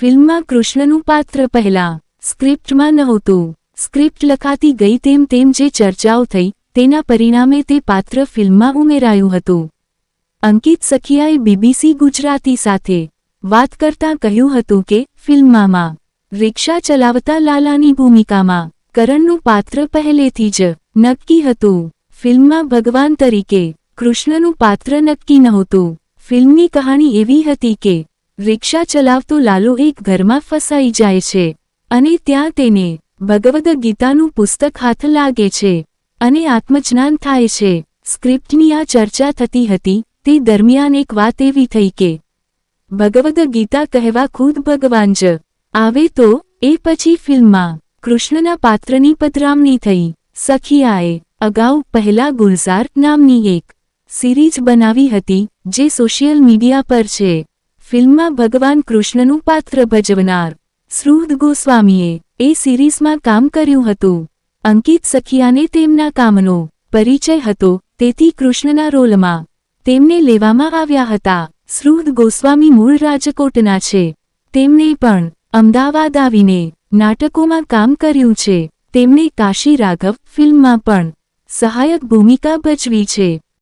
ફિલ્મમાં કૃષ્ણનું પાત્ર પહેલા સ્ક્રિપ્ટમાં નહોતું. સ્ક્રિપ્ટ લખાતી ગઈ તેમ તેમ જે ચર્ચાઓ થઈ, તેના પરિણામે તે પાત્ર ફિલ્મમાં ઉમેરાયું હતું. અંકિત સખિયાએ બીબીસી ગુજરાતી સાથે વાત કરતાં કહ્યું હતું કે, ફિલ્મમાં રિક્ષા ચલાવતા લાલાની ભૂમિકામાં કરણનું પાત્ર પહેલેથી જ નક્કી હતું. ફિલ્મમાં ભગવાન તરીકે કૃષ્ણનું પાત્ર નક્કી નહોતું. ફિલ્મની કહાણી એવી હતી કે રિક્ષા ચલાવતો લાલુ એક ઘરમાં ફસાઈ જાય છે અને ત્યાં તેને ભગવદ ગીતાનું પુસ્તક હાથ લાગે છે અને આત્મજ્ઞાન થાય છે. સ્ક્રિપ્ટની આ ચર્ચા થતી હતી તે દરમિયાન એક વાત એવી થઈ કે ભગવદ ગીતા કહેવા ખુદ ભગવાન જ આવે તો એ પછી ફિલ્મમાં કૃષ્ણના પાત્રની પધરામણી થઈ. સખિયાએ અગાઉ પહેલા ગુલઝાર નામની એક સિરીઝ બનાવી હતી જે સોશિયલ મીડિયા પર છે. ફિલ્મમાં ભગવાન કૃષ્ણનું પાત્ર ભજવનાર શ્રુદ ગોસ્વામીએ એ સિરીઝમાં કામ કર્યું હતું. અંકિત સખિયાને તેમના કામનો પરિચય હતો, તેથી કૃષ્ણના રોલમાં તેમને લેવામાં આવ્યા હતા. શ્રુદ ગોસ્વામી મૂળ રાજકોટના છે. તેમણે પણ અમદાવાદ આવીને નાટકોમાં કામ કર્યું છે. તેમણે કાશી રાઘવ ફિલ્મમાં પણ સહાયક ભૂમિકા ભજવી છે.